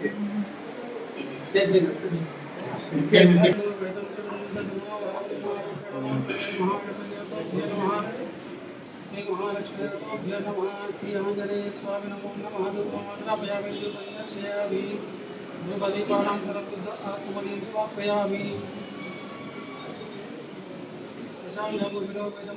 महालक्ष्मी नम श्री आंजनेय स्वामी नमो नम दूपमग्रभयामी धूपदीपाणां करतुमनीं समापयामि दशां नमो विलोकितं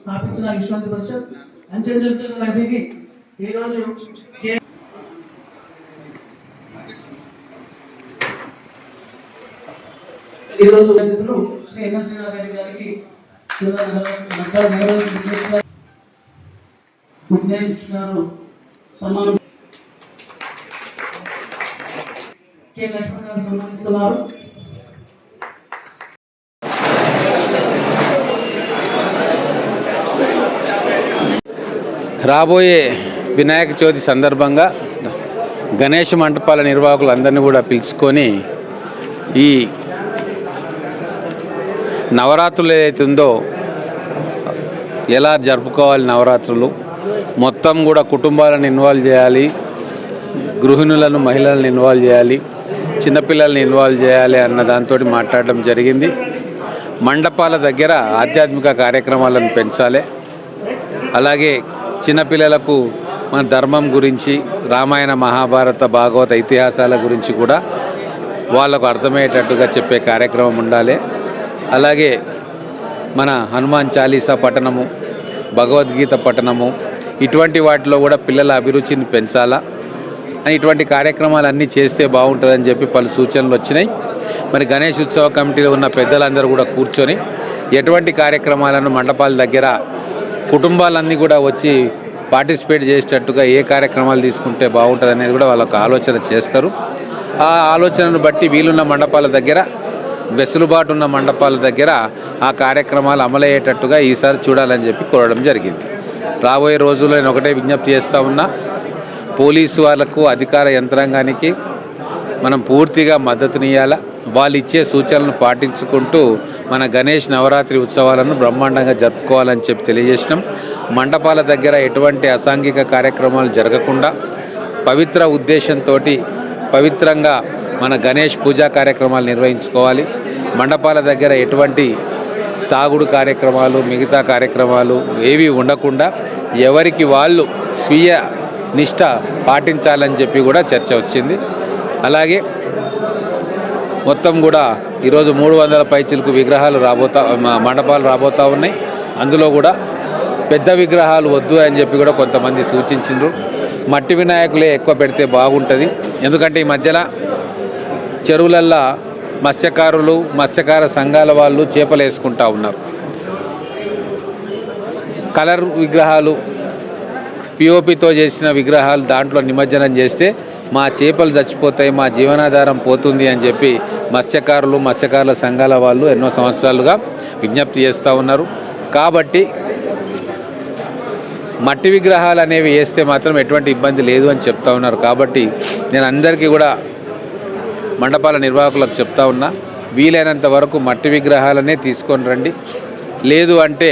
స్థాపించిన విశ్వాంతి పరిషత్. అంచెంచెంచిన లైబ్రరీకి ఈరోజు ఈరోజు రైతులు శ్రీ ఎన్ఎన్ శ్రీనివాస రెడ్డి గారికి ఉద్దేశించినారు సన్మానం కె లక్ష్మణ్ గారు సన్మానిస్తున్నారు రాబోయే వినాయక చవితి సందర్భంగా గణేష్ మంటపాల నిర్వాహకులందరినీ కూడా పిలుచుకొని ఈ నవరాత్రులు ఏదైతే ఉందో ఎలా జరుపుకోవాలి నవరాత్రులు? మొత్తం కూడా కుటుంబాలను ఇన్వాల్వ్ చేయాలి. గృహిణులను మహిళలను ఇన్వాల్వ్ చేయాలి. చిన్నపిల్లల్ని ఇన్వాల్వ్ చేయాలి అన్న దాంతో మాట్లాడడం జరిగింది. మండపాల దగ్గర ఆధ్యాత్మిక కార్యక్రమాలను పెంచాలి. అలాగే చిన్నపిల్లలకు మన ధర్మం గురించి రామాయణ మహాభారత భాగవత ఇతిహాసాల గురించి కూడా వాళ్ళకు అర్థమయ్యేటట్టుగా చెప్పే కార్యక్రమం ఉండాలి. అలాగే మన హనుమాన్ చాలీసా పఠనము భగవద్గీత పఠనము ఇటువంటి వాటిలో కూడా పిల్లల అభిరుచిని పెంచాలా? అని ఇటువంటి కార్యక్రమాలు అన్నీ చేస్తే బాగుంటుందని చెప్పి పలు సూచనలు వచ్చినాయి. మరి గణేష్ ఉత్సవ కమిటీలో ఉన్న పెద్దలందరూ కూడా కూర్చొని ఎటువంటి కార్యక్రమాలను మండపాల దగ్గర కుటుంబాలన్నీ కూడా వచ్చి పార్టిసిపేట్ చేసేటట్టుగా ఏ కార్యక్రమాలు తీసుకుంటే బాగుంటుంది అనేది కూడా వాళ్ళకు ఆలోచన చేస్తారు. ఆ ఆలోచనను బట్టి వీలున్న మండపాల దగ్గర వెసులుబాటు ఉన్న మండపాల దగ్గర ఆ కార్యక్రమాలు అమలయ్యేటట్టుగా ఈసారి చూడాలని చెప్పి కోరడం జరిగింది. రాబోయే రోజుల్లో నేను ఒకటే విజ్ఞప్తి చేస్తూ ఉన్నా. పోలీసు వాళ్ళకు అధికార యంత్రాంగానికి మనం పూర్తిగా మద్దతునియాలా వాళ్ళు ఇచ్చే సూచనలను పాటించుకుంటూ మన గణేష్ నవరాత్రి ఉత్సవాలను బ్రహ్మాండంగా జరుపుకోవాలని చెప్పి తెలియజేసినాం. మండపాల దగ్గర ఎటువంటి అసాంఘిక కార్యక్రమాలు జరగకుండా పవిత్ర ఉద్దేశంతో పవిత్రంగా మన గణేష్ పూజా కార్యక్రమాలు నిర్వహించుకోవాలి. మండపాల దగ్గర ఎటువంటి తాగుడు కార్యక్రమాలు మిగతా కార్యక్రమాలు ఏవి ఉండకుండా ఎవరికి వాళ్ళు స్వీయ నిష్ట పాటించాలని చెప్పి కూడా చర్చ వచ్చింది. అలాగే మొత్తం కూడా ఈరోజు మూడు వందల పైచిలకు విగ్రహాలు రాబోతా మండపాలు రాబోతా ఉన్నాయి. అందులో కూడా పెద్ద విగ్రహాలు వద్దు అని చెప్పి కూడా కొంతమంది సూచించిండ్రు. మట్టి వినాయకులే ఎక్కువ పెడితే బాగుంటుంది. ఎందుకంటే ఈ మధ్యలో చెరువులల్లా మత్స్యకారులు మత్స్యకార సంఘాల వాళ్ళు చేపలు వేసుకుంటా ఉన్నారు. కలర్ విగ్రహాలు పిఓపితో చేసిన విగ్రహాలు దాంట్లో నిమజ్జనం చేస్తే మా చేపలు చచ్చిపోతాయి మా జీవనాధారం పోతుంది అని చెప్పి మత్స్యకారులు మత్స్యకారుల సంఘాల వాళ్ళు ఎన్నో సంవత్సరాలుగా విజ్ఞప్తి చేస్తూ ఉన్నారు. కాబట్టి మట్టి విగ్రహాలు అనేవి వేస్తే మాత్రం ఎటువంటి ఇబ్బంది లేదు అని చెప్తా ఉన్నారు. కాబట్టి నేను అందరికీ కూడా మండపాల నిర్వాహకులకు చెప్తా ఉన్నా వీలైనంత వరకు మట్టి విగ్రహాలనే తీసుకొని రండి. లేదు అంటే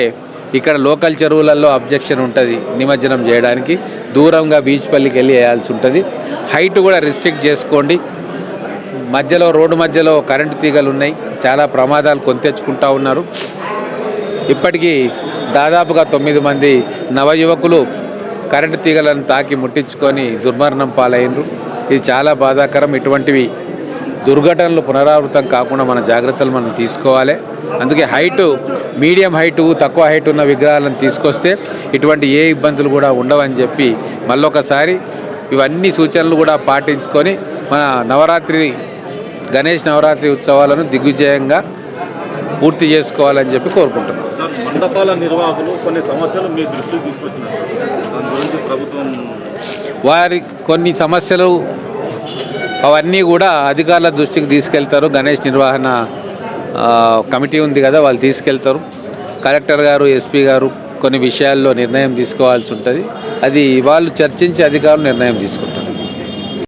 ఇక్కడ లోకల్ చెరువులలో అబ్జెక్షన్ ఉంటుంది నిమజ్జనం చేయడానికి. దూరంగా బీచ్ పల్లికి వెళ్ళి వేయాల్సి ఉంటుంది. హైట్ కూడా రిస్ట్రిక్ట్ చేసుకోండి. మధ్యలో రోడ్డు మధ్యలో కరెంటు తీగలు ఉన్నాయి. చాలా ప్రమాదాలు కొని తెచ్చుకుంటా ఉన్నారు. ఇప్పటికీ దాదాపుగా తొమ్మిది మంది నవయువకులు కరెంటు తీగలను తాకి ముట్టించుకొని దుర్మరణం పాలైనరు ఇది చాలా బాధాకరం. ఇటువంటివి దుర్ఘటనలు పునరావృతం కాకుండా మన జాగ్రత్తలు మనం తీసుకోవాలి. అందుకే హైట్ మీడియం హైట్ తక్కువ హైట్ ఉన్న విగ్రహాలను తీసుకొస్తే ఇటువంటి ఏ ఇబ్బందులు కూడా ఉండవని చెప్పి మళ్ళొకసారి ఇవన్నీ సూచనలు కూడా పాటించుకొని మన నవరాత్రి గణేష్ నవరాత్రి ఉత్సవాలను దిగ్విజయంగా పూర్తి చేసుకోవాలని చెప్పి కోరుకుంటున్నాం. మండపాల నిర్వాహకులు కొన్ని సమస్యలు మీ దృష్టికి తీసుకొచ్చినారు. గురించి ప్రభుత్వం వారి కొన్ని సమస్యలు అవన్నీ కూడా అధికారుల దృష్టికి తీసుకెళ్తారు. గణేష్ నిర్వహణ కమిటీ ఉంది కదా వాళ్ళు తీసుకెళ్తారు. కలెక్టర్ గారు ఎస్పీ గారు కొన్ని విషయాల్లో నిర్ణయం తీసుకోవాల్సి ఉంటుంది. అది వాళ్ళు చర్చించి అధికారులు నిర్ణయం తీసుకుంటారు.